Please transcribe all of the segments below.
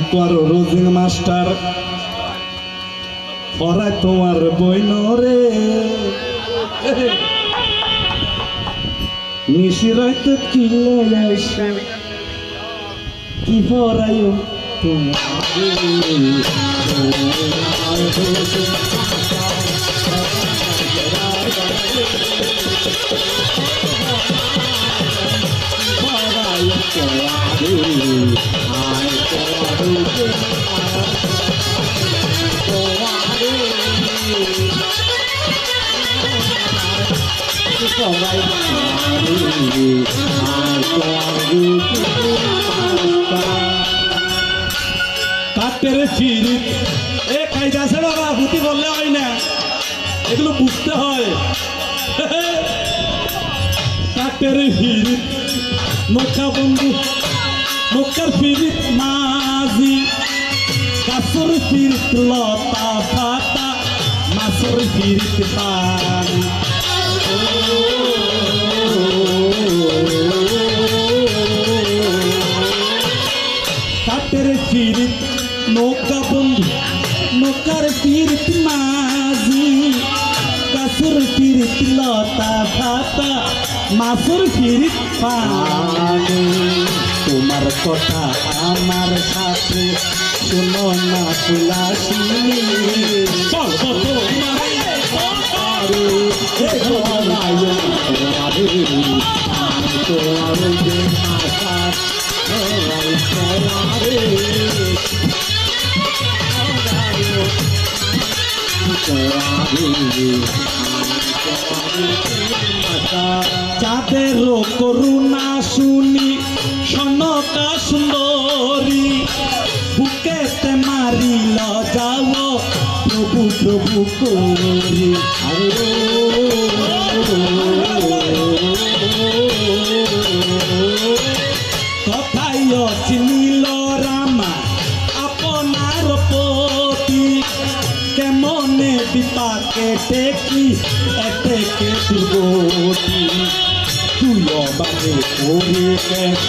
তোর রোজিং মাস্টার। পড়ায় তোমার বইন রে। নিশিরাইত আইসে কি ফিরি এ কায়দা আছে বললে হয় না। এগুলো বুঝতে হয়। কাটের ফিরি নৌকা বন্ধু, নৌকার ফিরিত মাঝি কাসর ফিরিত লতা ফাতা মাসর ফিরিত পানি কাটের ফিরিত নৌকা বন্ধু নৌকার ফিরিত মাঝি কাসর ফিরিত লতা ফাতা মাসুর ফিরিত পানি তোমার কথা আমার সাথে শুনো না তোমার চাঁদের করুণা শুনি প্রভু করি কথাই অচিনিল রামা, আপনার পতি কেমনে বিপাকে টেকি এটেকে দুর্গতি? তুই অবাকে করি কেশ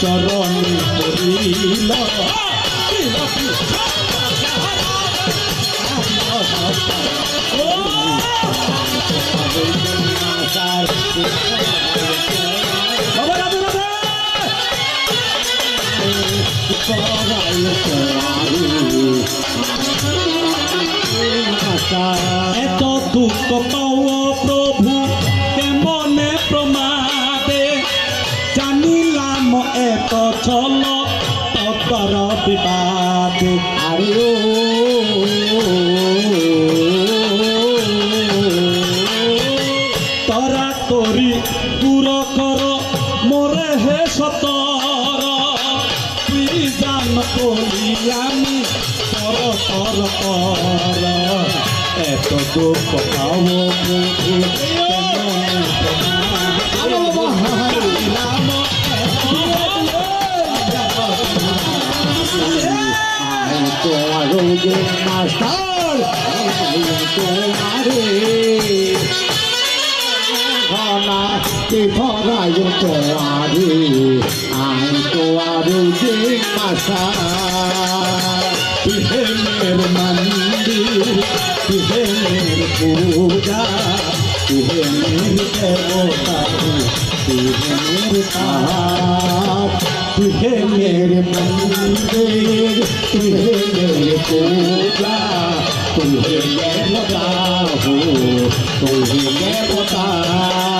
চরণে করিল বাবা এত দুঃখ পাও প্রভু কেমনে প্রমাদে জানিলাম এত চল তৎপর বিবাদে আরে তরা করি দূর কর মোরে হে সতর তুই জান করি আমি কর কর কর এত দুঃখ পাও কেমন প্রমাণ মাস্টার তোমারে ঘনা কে ভরায় তোমারে আই তোমারে যে মাসা तुझे मेरे मंदिर तुझे मेरे पूजा तुझे मेरी देवता तुझे मेरे तार तुझे मेरे मंदिर तुझे मेरे पूजा तुझे मैं लगा हो तुझे मैं बता